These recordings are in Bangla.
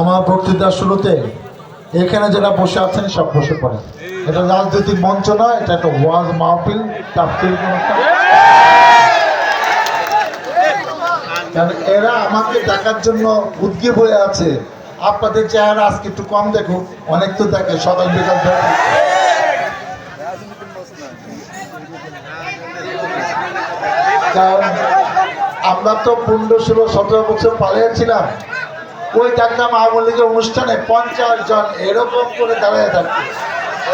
আমার বক্তৃতার শুরুতে এখানে যারা বসে আছেন সব বসে পড়েন। এটা রাজনৈতিক মঞ্চ নয়, এটা একটা ওয়াজ মাহফিল কারণ এরা আমাকে দেখার জন্য উদ্গীব হয়ে আছে। আপনাদের চেহারা আজকে একটু কম দেখুন অনেক তো দেখে, সকাল বিকাল আমরা তো পনেরো, ষোলো, সতেরো বছর পালিয়েছিলাম। ওই আওয়ামী লীগের অনুষ্ঠানে পঞ্চাশ জন এরকম করে দাঁড়িয়ে থাকতো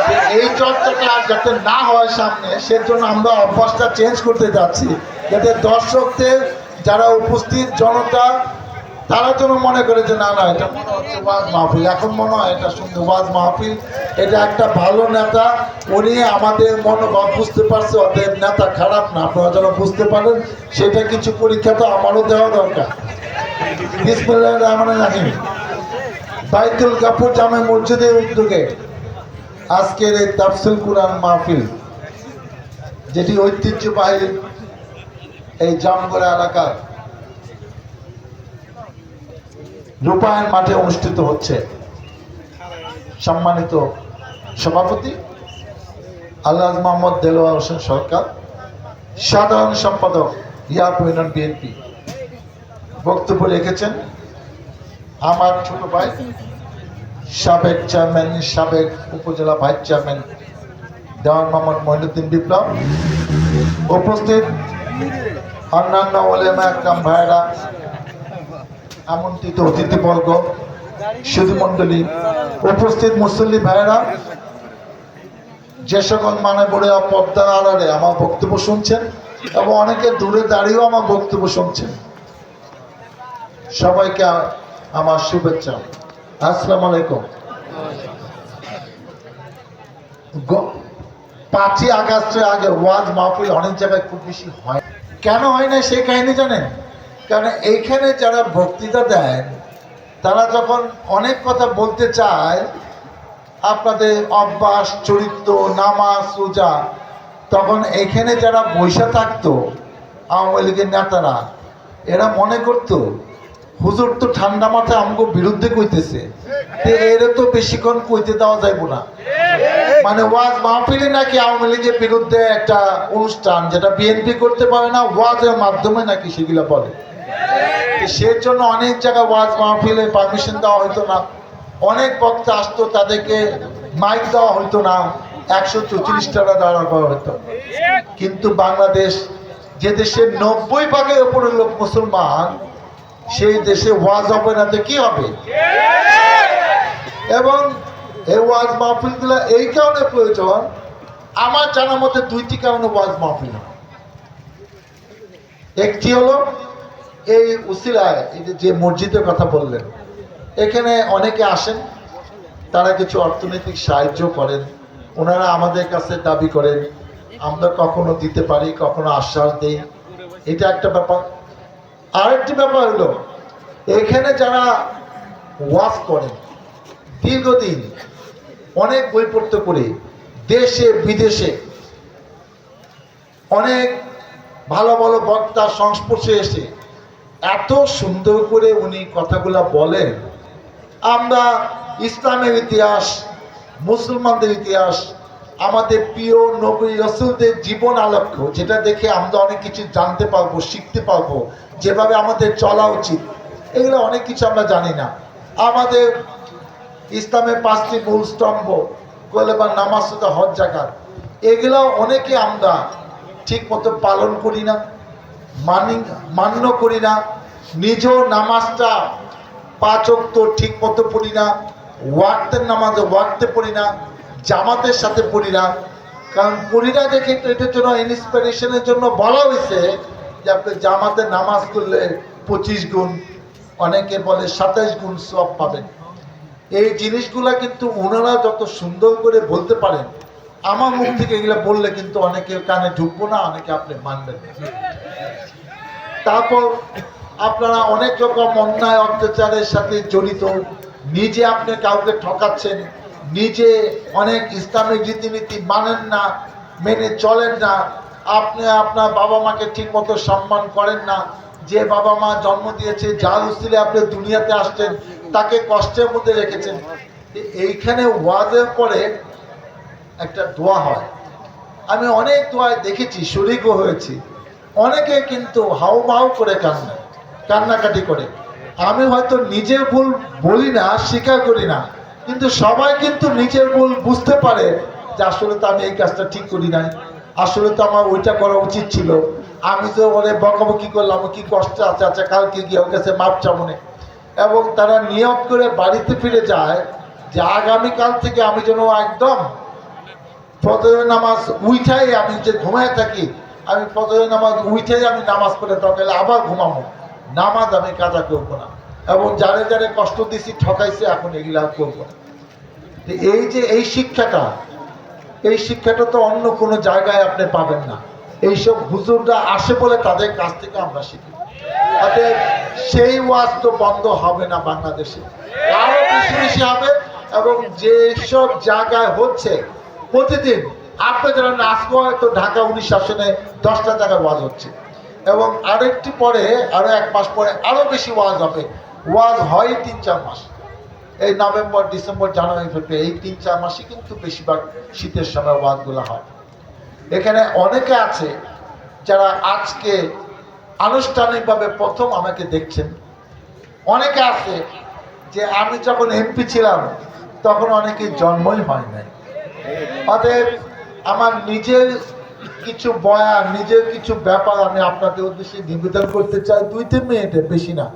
তো এই চর্চাটা যাতে না হয় সামনে, সেজন্য আমরা অভ্যাসটা চেঞ্জ করতে যাচ্ছি। যাতে দর্শকদের যারা উপস্থিত, জনতা, তারা যেন মনে করে যে না না, এটা মনে হচ্ছে ওয়াজ মাহফিল। এখন মনে হয় এটা সুন্দর ওয়াজ মাহফিল। এটা একটা ভালো নেতা, উনি আমাদের মনোভাব বুঝতে পারছে, অতএব নেতা খারাপ না। আপনারা যেন বুঝতে পারেন, সেটা কিছু পরীক্ষা তো আমারও দেওয়া দরকার। বিসমিল্লাহ রহমান রাহিম বাইতুল কাপুর জামে মসজিদের উদ্যোগে আজকের এই তাফসিল কুরআন মাহফিল, যেটি ঐতিহ্যবাহী এই জামগড়া এলাকার রূপায়ণ মাঠে অনুষ্ঠিত হচ্ছে। সম্মানিত সভাপতি আল্লাহ মোহাম্মদ দেলোয়া হোসেন সরকার, সাধারণ সম্পাদক ইয়াপ ইউনিয়ন বিএনপি। বক্তব্য রেখেছেন আমার ছোট ভাই, সাবেক চেয়ারম্যান, সাবেক উপজেলা ভাইস চেয়ারম্যান দেওয়ান মোহাম্মদ মহিনুদ্দিন বিপ্লব উপস্থিত অন্যান্য ওলেমা একরাম ভাইরা আমন্ত্রিত অতিথিবর্গ সুধীমণ্ডলী উপস্থিত মুসল্লি ভাইরা যে সকল মানে বড়ে পর্দার আড়ালে আমার বক্তব্য শুনছেন এবং অনেকে দূরে দাঁড়িয়েও আমার বক্তব্য শুনছেন। সবাইকে আমার শুভেচ্ছা। আসসালাম আলাইকুম। পাঁচই আগস্টের আগে ওয়াজ মাহফিল অনেক জায়গায় খুব বেশি হয়। কেন হয় না সেই কাহিনী জানেন? কারণ এইখানে যারা বক্তৃতা দেন, তারা যখন অনেক কথা বলতে চায়, আপনাদের অভ্যাস, চরিত্র, নামাজ, রোজা, তখন এখানে যারা বৈশা থাকতো, আওয়ামী লীগের নেতারা, এরা মনে করতো হুজুর তো ঠান্ডা মাথায় আমগো বিরুদ্ধে কইতেছে। এরা তো বেশিক্ষণ কইতে দেওয়া যাইব না। মানে ওয়াজ মাহফিলে নাকি আওয়ামী লীগের বিরুদ্ধে একটা অনুষ্ঠান, যেটা বিএনপি করতে পারে না, ওয়াজের মাধ্যমে নাকি সেগুলো বলে। সেই জন্য অনেক জায়গায় ওয়াজ মাহফিলে পারমিশন দেওয়া হইতো না। অনেক বক্তা আসতো, তাদেরকে মাইক দেওয়া হইতো না, একশো চৌত্রিশ টাকা দেওয়া করা হতো কিন্তু বাংলাদেশ যে দেশের নব্বই ভাগের উপরে লোক মুসলমান সেই দেশে ওয়াজ হবে না তো কি হবে? এবং এই ওয়াজ মাহফিলগুলো এই কারণে প্রয়োজন, আমার জানা মতে দুইটি কারণে ওয়াজ মাহফিল হয়। একটি হলো, এই উসিলায়, এই যে- যে মসজিদের কথা বললেন, এখানে অনেকে আসেন, তারা কিছু অর্থনৈতিক সাহায্য করেন, ওনারা আমাদের কাছে দাবি করেন, আমরা কখনো দিতে পারি, কখনো আশ্বাস দিই। এটা একটা ব্যাপার। আরেকটি ব্যাপার হলো, এখানে যারা ওয়াজ করেন, দীর্ঘদিন অনেক বই পড়তে করে দেশে, বিদেশে, অনেক ভালো ভালো বক্তার সংস্পর্শে এসে এত সুন্দর করে উনি কথাগুলো বলেন। আমরা ইসলামের ইতিহাস, মুসলমানদের ইতিহাস, আমাদের প্রিয় নবী রসুলদের জীবন আলক্ষ্য যেটা দেখে আমরা অনেক কিছু জানতে পারব, শিখতে পারব যেভাবে আমাদের চলা উচিত। এগুলো অনেক কিছু আমরা জানি না। আমাদের ইসলামের পাঁচটি মূল স্তম্ভ কলেবার নামাজ হজ, জাকাত। এগুলো অনেকে আমরা ঠিক মতো পালন করি না, মানি, মান্য করি না, নিজেও নামাজটা পাচক তো ঠিক মতো পড়ি না, ওয়াক্তের নামাজে ওয়াক্তে পড়ি না, জামাতের সাথে পড়ি না। কারণ পড়ি না দেখে এটার জন্য ইন্সপিরেশনের জন্য বলা হয়েছে যে আপনি জামাতে নামাজ করলে পঁচিশ গুণ, অনেকে বলে সাতাইশ গুণ সব পাবেন এই জিনিসগুলা কিন্তু ওনারা যত সুন্দর করে বলতে পারেন, আমার মুখ থেকে এগুলো বললে কিন্তু অনেকে কানে ঢুকবো না, অনেকে আপনি মানবেন। তারপর আপনারা অনেক রকম অন্যায়, অত্যাচারের সাথে জড়িত, নিজে আপনি কাউকে ঠকাচ্ছেন, নিজে অনেক ইসলামিক রীতিনীতি মানেন না, মেনে চলেন না আপনি আপনার বাবা মাকে ঠিক মতো সম্মান করেন না। যে বাবা মা জন্ম দিয়েছে, যার উস্তিলে আপনি দুনিয়াতে আসছেন, তাকে কষ্টের মধ্যে রেখেছেন। এইখানে ওয়াজের পরে একটা দোয়া হয়। আমি অনেক দোয়ায় দেখেছি শরিকও হয়েছি। অনেকে কিন্তু হাউ মাউ করে কান্না, কান্নাকাটি করে। আমি হয়তো নিজের ভুল বলি না, স্বীকার করি না, কিন্তু সবাই কিন্তু নিজের ভুল বুঝতে পারে যে আসলে তো আমি এই কাজটা ঠিক করি নাই। আসলে তো আমার ওইটা করা উচিত ছিল। আমি তো ওরে বকাবকি করলাম, কি কষ্ট আছে? আচ্ছা কালকে গিয়ে ওর কাছে মাপ চামনে এবং তারা নিয়ত করে বাড়িতে ফিরে যায় যে আগামীকাল থেকে আমি যেন একদম ফজরের নামাজ উইঠাই আমি যে ঘুমায় থাকি, আমি ফজরের নামাজ উইঠাই আমি নামাজ পড়ে তখন আবার ঘুমাবো। নামাজ আমি কাজা করব না। এবং যারে যারে কষ্ট দিছি, ঠকাইছে, এখন এগুলা করব না। এই যে এই শিক্ষাটা এই শিক্ষাটা তো অন্য কোনো জায়গায় আপনি পাবেন না। এইসব হুজুররা আসে বলে তাদের কাছ থেকে আমরা শিখি। অতএব সেই ওয়াজ তো বন্ধ হবে না বাংলাদেশে। আরও বেশি বেশি হবে এবং যেসব জায়গায় হচ্ছে প্রতিদিন, আপনি যারা আজকে হয়তো ঢাকা উনিশ শাসনে দশটা জায়গায় ওয়াজ হচ্ছে। এবং আরেকটি পরে, আরও এক মাস পরে আরও বেশি ওয়াজ হবে। ওয়াজ হয় তিন চার মাস। এই নভেম্বর, ডিসেম্বর, জানুয়ারি, ফেব্রুয়ারি, এই তিন, চার মাসে কিন্তু বেশিরভাগ শীতের সময় ওয়াজগুলো হয়। এখানে অনেকে আছে যারা আজকে আনুষ্ঠানিকভাবে প্রথম আমাকে দেখছেন। অনেকে আছে যে আমি যখন এমপি ছিলাম, তখন অনেকে জন্মই হয় নাই। অতএব আমার নিজের কিছু বয়ান, নিজের কিছু ব্যাপার আমি আপনাদের উদ্দেশ্যে নিবেদন করতে চাই। দুই তিন মিনিটে বেশি না।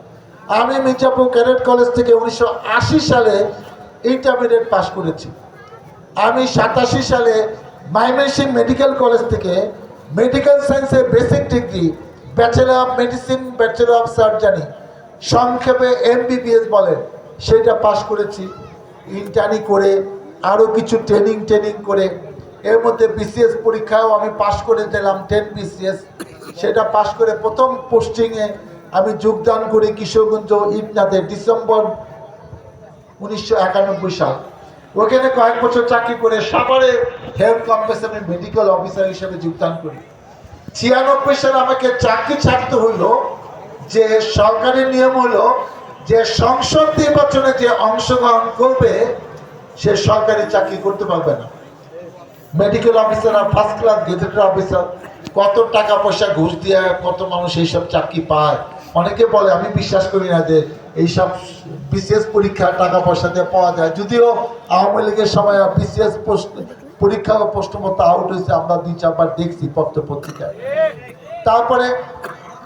আমি মির্জাপুর ক্যাডেট কলেজ থেকে উনিশশো আশি সালে ইন্টারমিডিয়েট পাশ করেছি। আমি সাতাশি সালে মাইমেসিং মেডিকেল কলেজ থেকে মেডিকেল সায়েন্সের basic degree, bachelor of medicine, bachelor of surgery, সংক্ষেপে এমবিবিএস বলে সেটা পাশ করেছি। ইন্টার্নি করে আরও কিছু ট্রেনিং ট্রেনিং করে এর মধ্যে বিসিএস পরীক্ষাও আমি পাশ করে দিলাম, টেন বিসিএস। সেটা পাশ করে প্রথম পোস্টিংয়ে আমি যোগদান করি কিশোরগঞ্জ ইটনাতে ডিসেম্বর উনিশশো একানব্বই সাল। ওখানে কয়েক বছর চাকরি করে সাভারে হেলথ কম্পেশনের মেডিকেল অফিসার হিসেবে যোগদান করি। ছিয়ানব্বই সালে আমাকে চাকরি ছাড়তে হইল যে সরকারি নিয়ম হলো যে সংসদ নির্বাচনে যে অংশগ্রহণ করবে, সে সরকারি চাকরি করতে পারবে না। মেডিকেল অফিসার আর ফার্স্ট ক্লাস গেজেটেড অফিসার কত টাকা পয়সা ঘুষ দিয়ে কত মানুষ এইসব চাকরি পায়। অনেকে বলে, আমি বিশ্বাস করি না যে এইসব বিশেষ পরীক্ষা টাকা পয়সা দিয়ে পাওয়া যায়। যদিও আওয়ামী লীগের সময় বিশেষ পরীক্ষা ও প্রশ্নপত্র আউট হয়েছে, আমরা দুই চারবার দেখছি পত্র পত্রিকায়। তারপরে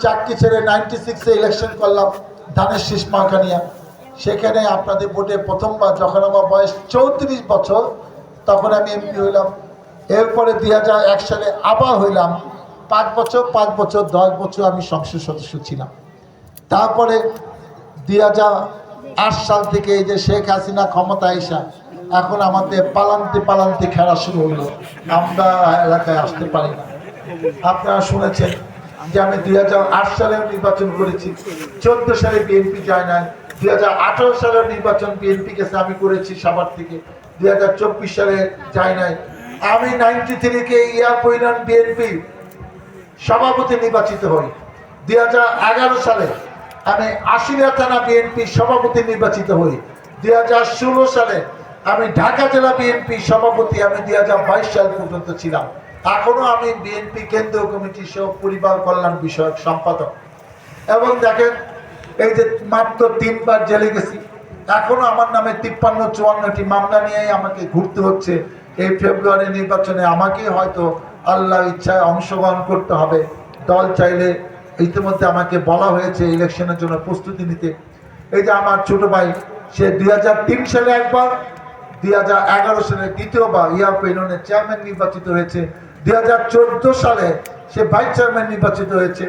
চাকরি ছেড়ে নাইনটি সিক্সে ইলেকশন করলাম, ধানের শীষ মাখানিয়া সেখানে আপনাদের ভোটে প্রথমবার যখন আমার বয়স চৌত্রিশ বছর, তখন আমি এমপি হইলাম। এরপরে দুই হাজার এক সালে আবার হইলাম। পাঁচ বছর পাঁচ বছর, দশ বছর আমি সংসদ সদস্য ছিলাম। তারপরে দুই আট সাল থেকে এই যে শেখ হাসিনা ক্ষমতা আইসা, এখন আমাদের পালান্তি পালান্তি খেলা শুরু হলো। আমরা এলাকায় আসতে পারি না। আপনারা শুনেছেন যে আমি দুই সালে নির্বাচন করেছি। চোদ্দ সালে বিএনপি যায় নাই। দুই সালে নির্বাচন বিএনপি কাছে আমি করেছি সবার থেকে। দুই হাজার চব্বিশ সালে যায় নাই। আমি নাইনটি থ্রিকে ইয়ার পরিণাম বিএনপি সভাপতি নির্বাচিত হই। দুই হাজার এগারো সালে আমি আশিরা থানা বিএনপি সভাপতি নির্বাচিত হই। দুই হাজার ষোলো সালে আমি ঢাকা জেলা বিএনপি সভাপতি, আমি দুই সাল পর্যন্ত ছিলাম। এখনও আমি বিএনপি কেন্দ্রীয় কমিটির সহ পরিবার কল্যাণ বিষয়ক সম্পাদক। এবং দেখেন, এই যে মাত্র তিনবার জেলে গেছি। এখনও আমার নামে তিপ্পান্ন চুয়ান্নটি মামলা নিয়েই আমাকে ঘুরতে হচ্ছে। এই ফেব্রুয়ারি নির্বাচনে আমাকে হয়তো আল্লাহ ইচ্ছায় অংশগ্রহণ করতে হবে। দল চাইলে ইতিমধ্যে আমাকে বলা হয়েছে ইলেকশনের জন্য প্রস্তুতি নিতে। এই যে আমার ছোট ভাই, সে দুই হাজার তিন সালে একবার, দুই হাজার এগারো সালে দ্বিতীয়বার ইয়াপ ইউনিয়নের চেয়ারম্যান নির্বাচিত হয়েছে। দুই হাজার চোদ্দ সালে সে ভাইস চেয়ারম্যান নির্বাচিত হয়েছে।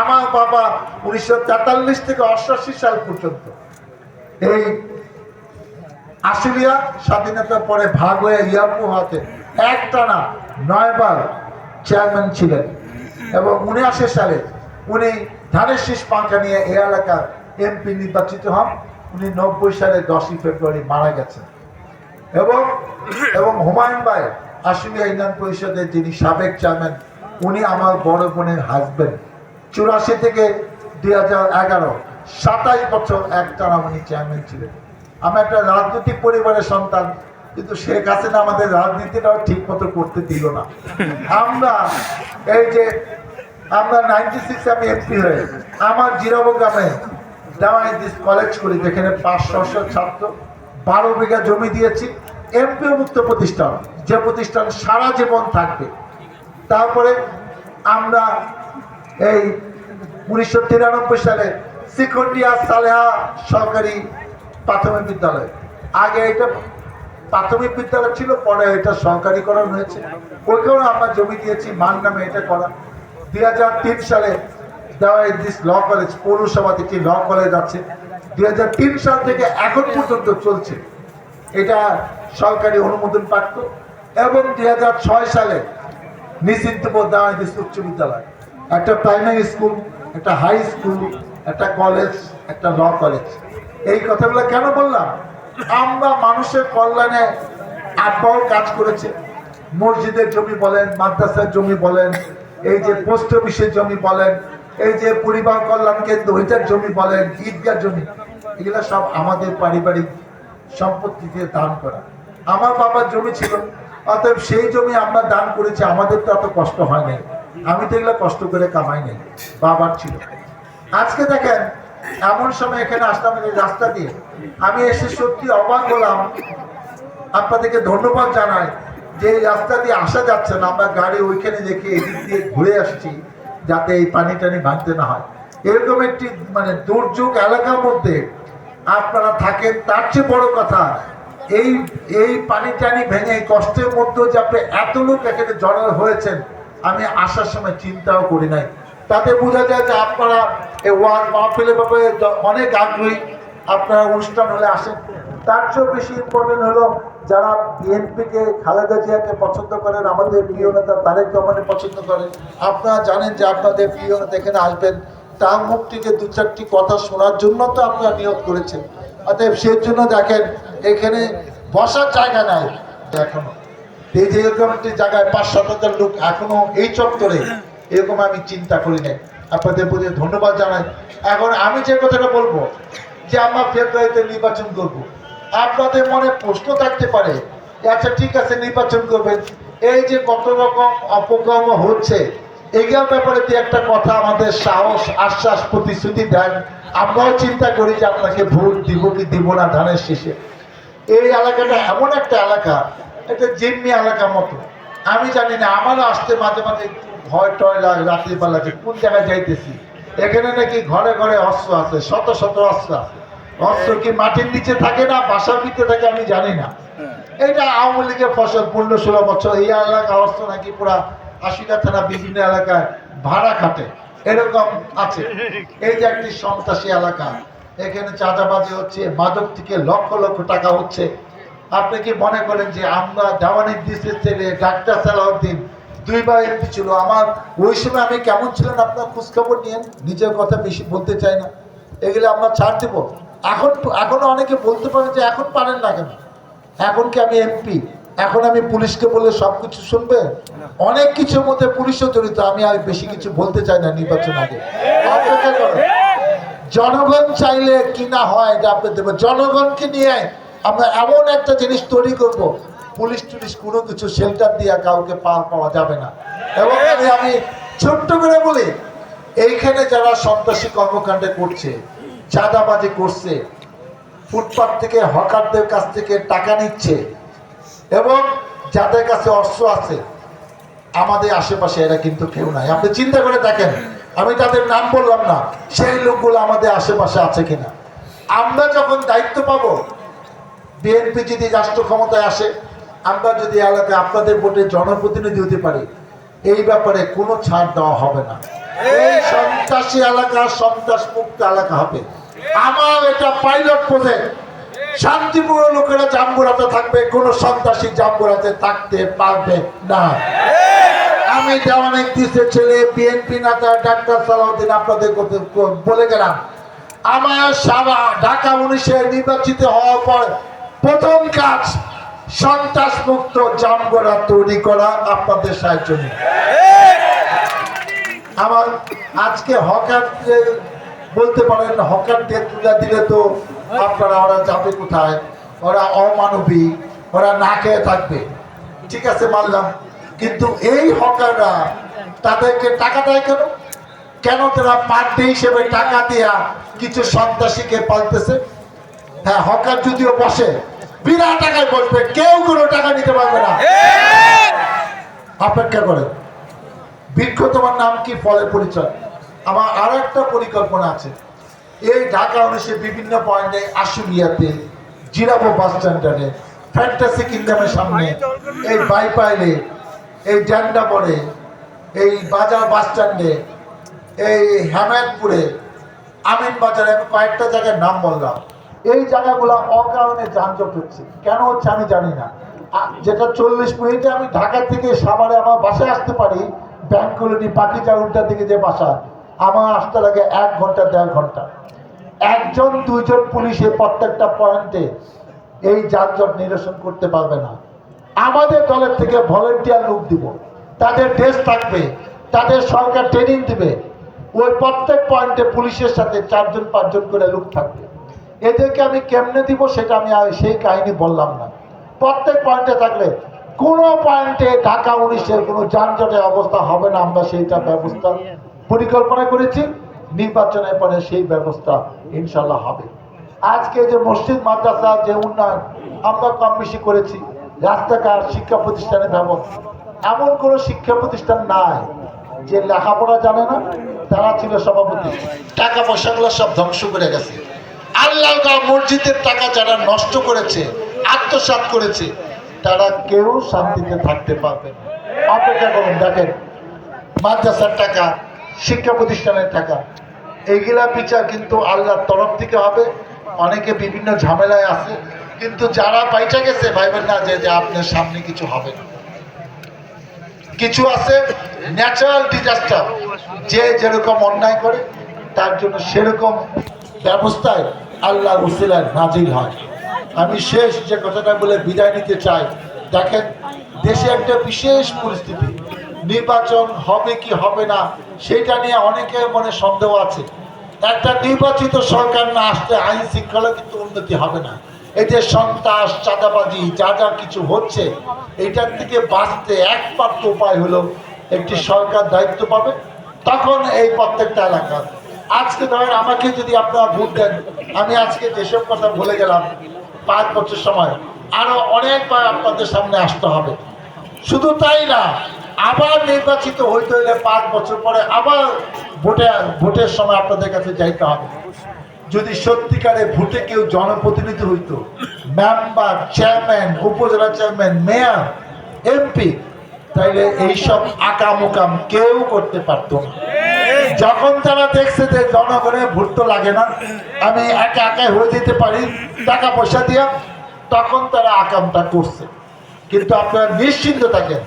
আমার বাবা উনিশশো তেতাল্লিশ থেকে অষ্টাশি সাল পর্যন্ত। এই আশুলিয়া স্বাধীনতার পরে ভাগ হয়ে ইয়াপু হাতে একটানা নয়বার চেয়ারম্যান ছিলেন। এবং উনআশি সালে উনি ধানের শীষ পাঙ্খা নিয়ে এই এলাকার এমপি নির্বাচিত হন। উনি নব্বই সালে দশই ফেব্রুয়ারি মারা গেছেন। এবং এবং হুমায়ুন ভাই আশুলিয়া ইউনিয়ন পরিষদের যিনি সাবেক চেয়ারম্যান, উনি আমার বড় বোনের হাজবেন্ড চুরাশি থেকে দুই হাজার এগারো সাতাইশ বছর একটানা উনি চেয়ারম্যান ছিলেন। আমি একটা রাজনৈতিক পরিবারের সন্তান, কিন্তু শেখ হাসিনা আমাদের রাজনীতিটাও ঠিক মতো করতে দিল না। আমরা এই যে আমরা নাইনটি সিক্স আমি এমপি হয়ে, আমার জিরাবো গ্রামে জামাই দিস কলেজ করি, যেখানে পাঁচশো ছাত্র, বারো বিঘা জমি দিয়েছি এমপিও মুক্ত প্রতিষ্ঠান, যে প্রতিষ্ঠান সারা জীবন থাকবে। তারপরে আমরা এই উনিশশো তিরানব্বই সালে সিকন্ডিয়া সালেহা সরকারি প্রাথমিক বিদ্যালয়। আগে এটা প্রাথমিক বিদ্যালয় ছিল, পরে এটা সরকারিকরণ হয়েছে। ওইখানেও আমরা জমি দিয়েছি মান নামে এটা করা। দুই হাজার তিন সালে দেওয়া দিস ল কলেজ, পৌরসভা থেকে ল কলেজ আছে, দুই হাজার তিন সাল থেকে এখন পর্যন্ত চলছে। এটা সরকারি অনুমোদন প্রাপ্ত এবং দুই হাজার ছয় সালে নিশ্চিন্তপুর দেওয়া দিস উচ্চ বিদ্যালয়। একটা প্রাইমারি স্কুল, একটা হাই স্কুল, একটা কলেজ, একটা ল কলেজ। এই কথাগুলো কেন বললাম? আমরা মানুষের কল্যাণে আব্বাও কাজ করেছে। মসজিদের জমি বলেন, মাদ্রাসার জমি বলেন এই যে পোস্ট অফিসের জমি বলেন, এই যে পরিবার কল্যাণ কেন্দ্র ওইটার জমি বলেন ঈদগাহ জমি, এগুলো সব আমাদের পারিবারিক সম্পত্তিতে দান করা। আমার বাবার জমি ছিল, অতএব সেই জমি আমরা দান করেছি, আমাদের তো এত কষ্ট হয় নাই। আমি তো এগুলো কষ্ট করে কামাই নাই, বাবার ছিল। আজকে দেখেন, এমন সময় এখানে আসলাম রাস্তা দিয়ে। আমি এসে সত্যি অবাক হলাম। আপনাদেরকে ধন্যবাদ জানাই। যে রাস্তা দিয়ে আসা যাচ্ছে না, আমরা গাড়ি ওইখানে রেখে এদিক দিয়ে ঘুরে আসছি যাতে এই পানি টানি ভাঙতে না হয়। এরকম একটি মানে দুর্যোগ এলাকার মধ্যে আপনারা থাকেন, তার চেয়ে বড় কথা, এই এই পানি টানি ভেঙে কষ্টের মধ্যেও যে আপনি এত লোক এখানে জড়ো হয়েছেন, আমি আসার সময় চিন্তাও করি নাই। তাতে বোঝা যায় যে আপনারা এই মাহফিলের ব্যাপারে অনেক আগ্রহী। আপনারা অনুষ্ঠান হলে আসেন। তার চেয়েও বেশি ইম্পর্টেন্ট হলো যারা বিএনপিকে খালেদা জিয়াকে পছন্দ করেন, আমাদের প্রিয় নেতা তারেক রহমানে পছন্দ করেন, আপনারা জানেন যে আপনাদের প্রিয় নেতা এখানে আসবেন। তার মুখ থেকে দু চারটি কথা শোনার জন্য তো আপনারা নিয়োগ করেছেন। অতএব সেই জন্য দেখেন, এখানে বসার জায়গা নাই এখনও। এই যে এরকম একটি জায়গায় পাঁচ হাজার লোক এখনও এই চত্বরে, এরকম আমি চিন্তা করি নাই। আপনাদের প্রতি ধন্যবাদ জানাই। এখন আমি যে কথাটা বলব, যে আমরা ফেব্রুয়ারিতে নির্বাচন করব। আপনাদের মনে প্রশ্ন থাকতে পারে আচ্ছা ঠিক আছে, নির্বাচন করবেন। এই যে কত রকম অপকর্ম হচ্ছে, এগুলোর ব্যাপারে দিয়ে একটা কথা আমাদের সাহস, আশ্বাস, প্রতিশ্রুতি দেন। আমরাও চিন্তা করি যে আপনাকে ভোট দিব কি দিব না ধানের শেষে। এই এলাকাটা এমন একটা এলাকা, একটা জিম্মি এলাকার মতো। আমি জানি না, আমারও আসতে মাঝে মাঝে একটু ভয় টয় লাগে, রাত্রিবেলা যে কোন জায়গায় যাইতেছি। এখানে নাকি ঘরে ঘরে অস্ত্র আছে, শত শত অস্ত্র আছে। অস্ত্র কি মাটির নিচে থাকে না বাসার ভিতরে থাকে আমি জানি না। এইটা আওয়ামী লীগের ফসল পনেরো ষোলো বছর। এই এলাকা অস্ত্র নাকি পুরা আশিটা থানা বিভিন্ন এলাকায় ভাড়া খাটে। এরকম আছে। এই যে একটি সন্ত্রাসী এলাকা এখানে চাঁদাবাজি হচ্ছে মাদক থেকে লক্ষ লক্ষ টাকা হচ্ছে। আপনি কি মনে করেন যে আমরা দেওয়ানি দিসের ছেলে ডাক্তার সালাউদ্দিন দুইবার এমপি ছিল? আমার ওই সময় আমি কেমন ছিলেন আপনার খোঁজখবর নিয়েন? নিজের কথা বেশি বলতে চাই না। এগুলো আমরা ছাড় দেবো। এখন এখনও অনেকে বলতে পারেন যে এখন পারেন না কেন? এখন কি আমি এমপি এখন আমি পুলিশকে বললে সব কিছু শুনবে? অনেক কিছুর মধ্যে পুলিশও জড়িত, আমি আর বেশি কিছু বলতে চাই না নির্বাচন আগে। জনগণ চাইলে কি না হয় এটা আপনি দেবো। জনগণকে নিয়ে আমরা এমন একটা জিনিস তৈরি করব, পুলিশ টুলিশ কোনো কিছু শেল্টার দিয়ে কাউকে পার পাওয়া যাবে না। এবং আমি ছোট্ট করে বলি, এইখানে যারা সন্ত্রাসী কর্মকাণ্ডে করছে চাঁদাবাজি করছে। ফুটপাত থেকে হকারদের কাছ থেকে টাকা নিচ্ছে এবং যাদের কাছে অস্ত্র আছে, আমাদের আশেপাশে এরা কিন্তু কেউ নাই। আপনি চিন্তা করে দেখেন, আমি তাদের নাম বললাম না, সেই লোকগুলো আমাদের আশেপাশে আছে কিনা। আমরা যখন দায়িত্ব পাবো, বিএনপি যদি রাষ্ট্র ক্ষমতায় আসে, আমরা যদি এলাকায় আপনাদের ভোটে জনপ্রতিনিধি হতে পারি, এই ব্যাপারে কোনো ছাড় দেওয়া হবে না। এই সন্ত্রাসী এলাকা সন্ত্রাস মুক্ত এলাকা হবে। আমার এটা পাইলট প্রজেক্ট শান্তিপূর্ণ লোকেরা জাম্বুরাতে থাকবে, কোনো সন্ত্রাসী জাম্বুরাতে থাকতে পারবে না। আমি দেওয়ানিক দিসের ছেলে বিএনপি নেতা, ডাক্তার সালাউদ্দিন আপনাদের বলে গেলাম। আমার সারা ঢাকা উনিশে নির্বাচিত হওয়ার পর প্রথম কাজ সন্ত্রাস মুক্ত জামগড়া তৈরি করা আপনাদের সাহায্য আমার আজকে হকারদের বলতে পারেন হকারদের তুলে দিলে তো আপনারা ওরা যাবে কোথায়? ওরা অমানবিক ওরা না খেয়ে থাকবে। ঠিক আছে মানলাম। কিন্তু এই হকাররা তাদেরকে টাকা দেয় কেন? কেন তারা পার ডে হিসেবে টাকা দিয়া কিছু সন্ত্রাসীকে পালতেছে? হ্যাঁ হকার যদিও বসে বিনা টাকায় বসবে কেউ কোনো টাকা নিতে পারবে না। অপেক্ষা করে বৃক্ষ তোমার নাম কি? ফলের পরিচয়। আমার আরও একটা পরিকল্পনা আছে। এই ঢাকা উনিশে বিভিন্ন পয়েন্টে আশুলিয়াতে, জিরাবো বাস স্ট্যান্ডার্ডে ফ্যান্টাসি কিংডমের সামনে এই বাইপাইলে, এই ড্যান্ডাবরে এই বাজার বাস স্ট্যান্ডে, এই হেমায়তপুরে, আমিন বাজারে আমি কয়েকটা জায়গার নাম বললাম। এই জায়গাগুলো অকারণে যানজট হচ্ছে। কেন হচ্ছে আমি জানি না। যেটা চল্লিশ মিনিটে আমি ঢাকা থেকে সাভারে আমার বাসায় আসতে পারি, ব্যাংক কলোনি পাখিচা উল্টার দিকে যে বাসা। আমার আসতে লাগে এক ঘণ্টা, দেড় ঘণ্টা। একজন, দুইজন পুলিশে প্রত্যেকটা পয়েন্টে এই যানজট নিরসন করতে পারবে না। আমাদের দলের থেকে ভলেন্টিয়ার লোক দিব। তাদের ড্রেস থাকবে, তাদের সরকার ট্রেনিং দিবে। ওই প্রত্যেক পয়েন্টে পুলিশের সাথে চারজন, পাঁচজন করে লোক থাকবে। এদেরকে আমি কেমনে দিব সেটা আমি সেই কাহিনী বললাম না। প্রত্যেক পয়েন্টে থাকলে কোনো পয়েন্টে ঢাকা উনিশের কোনো যানজটের অবস্থা হবে না, আমরা সেইটা ব্যবস্থা পরিকল্পনা করেছি, নির্বাচনের পরে সেই ব্যবস্থা ইনশাল্লাহ হবে। আজকে যে মসজিদ, মাদ্রাসা যে উন্নয়ন, আমরা কম বেশি করেছি, রাস্তাঘাট, শিক্ষা প্রতিষ্ঠানের ব্যবস্থা। এমন কোনো শিক্ষা প্রতিষ্ঠান নাই যে লেখাপড়া জানে না, তারা ছিল সভাপতি। টাকা পয়সাগুলো সব ধ্বংস করে গেছে। আল্লাহ মসজিদের টাকা যারা নষ্ট করেছে, আত্মসাৎ করেছে, তারা কেউ শান্তিতে থাকতে পারবে অপেক্ষা করুন, দেখেন, মাদ্রাসার টাকা শিক্ষা প্রতিষ্ঠানের থাকা। এইগুলা বিচার কিন্তু আল্লাহর তরফ থেকে হবে। অনেকে বিভিন্ন ঝামেলায় আছে। কিন্তু যারা পাইটা গেছে, ভাইবেন না যে আপনার সামনে কিছু হবে না। কিছু আছে ন্যাচারাল ডিজাস্টার যে যেরকম অন্যায় করে, তার জন্য সেরকম ব্যবস্থায় আল্লাহ উসিলায় নাজিল হয়। আমি শেষ যে কথাটা বলে বিদায় নিতে চাই। দেখেন, দেশে একটা বিশেষ পরিস্থিতি। নির্বাচন হবে কি হবে না, সেটা নিয়ে অনেকের মনে সন্দেহ আছে। একটা নির্বাচিত সরকার না আসলে আইন শৃঙ্খলা কিন্তু উন্নতি হবে না। এই যে সন্ত্রাস, চাঁদাবাজি, যা যা কিছু হচ্ছে, এটার থেকে বাঁচতে একমাত্র উপায় হলো একটি সরকার দায়িত্ব পাবে, তখন এই প্রত্যেকটা এলাকা। আজকে ধরেন আমাকে যদি আপনারা ভোট দেন, আমি আজকে যেসব কথা বলে গেলাম, পাঁচ বছর সময়, আরও অনেকবার আপনাদের সামনে আসতে হবে। শুধু তাই না আবার নির্বাচিত হইতে হইলে পাঁচ বছর পরে আবার ভোটে, ভোটের সময় আপনাদের কাছে যাইতে হবে। যদি সত্যিকারে ভোটে কেউ জনপ্রতিনিধি হইতো মেম্বার চেয়ারম্যান উপজেলা চেয়ারম্যান মেয়র এমপি তাইলে এইসব আকাম কেউ করতে পারতো না। যখন তারা দেখছে যে জনগণের ভোট তো লাগে না, আমি একা একাই হয়ে যেতে পারি, টাকা পয়সা দিয়া, তখন তারা আকামটা করছে। কিন্তু আপনারা নিশ্চিন্ত থাকেন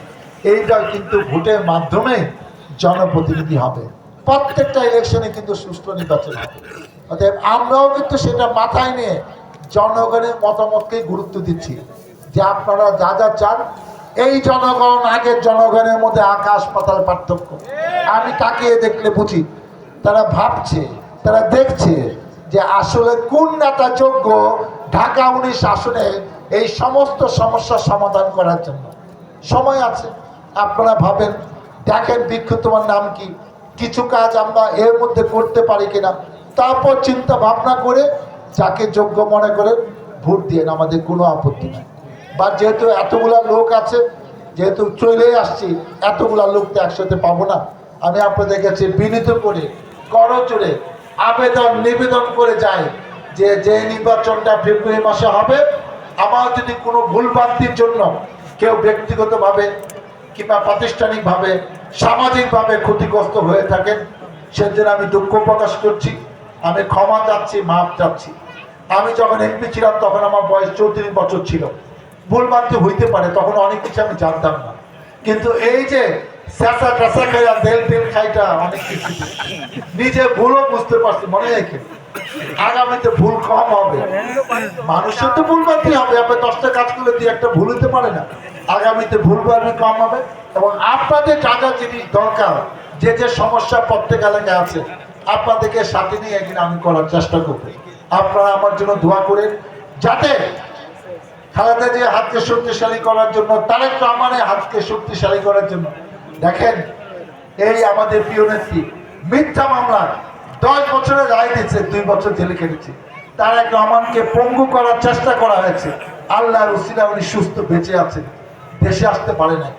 এইটা কিন্তু ভোটের মাধ্যমে জনপ্রতিনিধি হবে। প্রত্যেকটা ইলেকশনে কিন্তু সুষ্ঠু নির্বাচন হবে। অতএব আমরাও কিন্তু সেটা মাথায় নিয়ে জনগণের মতামতকে গুরুত্ব দিচ্ছি যে আপনারা যা যা চান, এই জনগণ আগের জনগণের মধ্যে আকাশ পাতাল পার্থক্য। আমি তাকিয়ে দেখলে বুঝি, তারা ভাবছে, তারা দেখছে যে আসলে কোন নেতা যোগ্য ঢাকা উনিশ আসনে এই সমস্ত সমস্যার সমাধান করার জন্য। সময় আছে। আপনারা ভাবেন, দেখেন বৃক্ষ তোমার নাম কি? কিছু কাজ আমরা এর মধ্যে করতে পারি কিনা? তারপর চিন্তা ভাবনা করে যাকে যোগ্য মনে করে ভোট দিয়ে আমাদের কোনো আপত্তি নেই। বা যেহেতু এতগুলা লোক আছে, যেহেতু চলে আসছি, এতগুলা লোক তো একসাথে পাবো না। আমি আপনাদের কাছে বিনীত করে করচরে আবেদন, নিবেদন করে যাই যে যে নির্বাচনটা ফেব্রুয়ারি মাসে হবে, আমার যদি কোনো ভুলভ্রান্তির জন্য কেউ ব্যক্তিগতভাবে কিংবা প্রাতিষ্ঠানিকভাবে, সামাজিকভাবে ক্ষতিগ্রস্ত হয়ে থাকেন সেজন্য আমি দুঃখ প্রকাশ করছি, আমি ক্ষমা চাচ্ছি মাপ চাচ্ছি। আমি যখন এমপি ছিলাম, তখন আমার বয়স চৌত্রিশ বছর ছিল। ভুলভ্রান্তি হইতে পারে, তখন অনেক কিছু আমি জানতাম না। কিন্তু এই যে নিজে ভুলও বুঝতে পারছি, মনে রেখে। আগামীতে ভুল কম হবে। মানুষের তো ভুল বাড়তে হবে, আপনি দশটা কাজ করলে দিয়ে একটা ভুল হতে পারে না। আগামীতে ভুল বাড়বে কম হবে এবং আপনাদের যা যা জিনিস দরকার, যে যে সমস্যা প্রত্যেক এলাকায় আছে, আপনাদেরকে সাথে নিয়ে একদিন আমি করার চেষ্টা করব। আপনারা আমার জন্য দোয়া করেন যাতে খালেদা যে হাতকে শক্তিশালী করার জন্য, তারেক রহমানের হাতকে শক্তিশালী করার জন্য। দেখেন, এই আমাদের প্রিয় নেত্রী, মিথ্যা মামলা দশ বছরের রায় দিচ্ছে, দুই বছর জেলে কেটেছে তারেক রহমানকে পঙ্গু করার চেষ্টা করা হয়েছে। আল্লাহ রসিলা উনি সুস্থ বেঁচে আছেন। দেশে আসতে পারে নাই।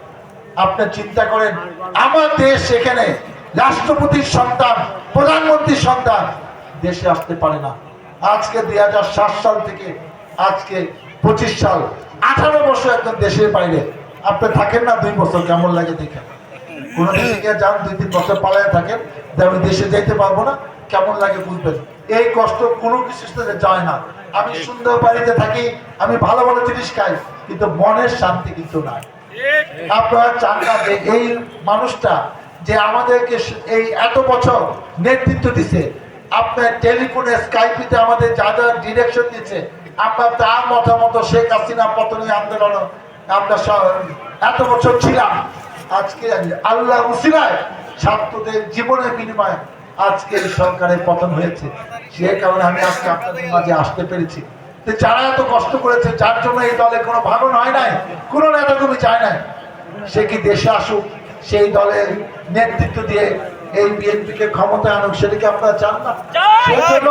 আপনি চিন্তা করেন, আমার দেশ সেখানে রাষ্ট্রপতির সন্তান, প্রধানমন্ত্রীর সন্তান দেশে আসতে পারে না। আজকে দুই সাল থেকে আজকে পঁচিশ সাল, আঠারো বছর একজন দেশের বাইরে। আপনি থাকেন না দুই বছর, কেমন লাগে দেখেন? কোন দেশে যান, দুই, তিন বছর পালায় থাকেন, যে আমি দেশে যাইতে পারব না, কেমন লাগে বুঝবেন? এই কষ্ট কোনো সাথে যায় না। আমি সুন্দর বাড়িতে থাকি, আমি ভালো ভালো জিনিস খাই। কিন্তু মনের শান্তি কিন্তু নাই। আপনারা চান যে এই মানুষটা যে আমাদেরকে এই এত বছর নেতৃত্ব দিছে, আপনার টেলিফোনে, স্কাইপিতে আমাদের যা যা ডিরেকশন দিচ্ছে আমরা তার মতামত, শেখ হাসিনা পতনী আন্দোলন, আমরা এত বছর ছিলাম। আজকে আল্লাহ উসিলায় ছাত্রদের জীবনের বিনিময়ে আজকে সরকারের পতন হয়েছে। সে কারণে আমি আজকে আপনাদের মাঝে আসতে পেরেছি। তো যারা এত কষ্ট করেছে যার জন্য এই দলে কোনো ভাগন হয় নাই কোনো নেতাকর্মী চায় নাই সে কি দেশে আসুক সেই দলের নেতৃত্ব দিয়ে এই বিএনপিকে ক্ষমতায় আনুক সেটা কি আপনারা চান না? সেজন্য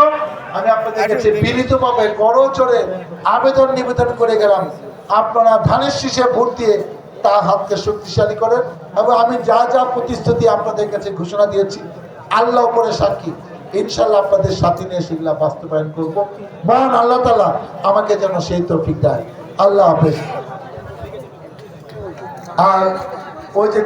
আমি আপনাদের কাছে বিনীত ভাবে করচরে আবেদন নিবেদন করে গেলাম আপনারা ধানের শীষে ভোট দিয়ে তার হাতকে শক্তিশালী করেন এবং আমি যা যা প্রতিশ্রুতি আপনাদের কাছে ঘোষণা দিয়েছি আল্লাহ করে সাক্ষী। ইনশাল্লাহ আপনাদের সাথে নিয়ে সেগুলা বাস্তবায়ন করব। মহান আল্লাহ তালা আমাকে যেন সেই তফিক দেয়। আল্লাহ হাফেজ। আর ওই যে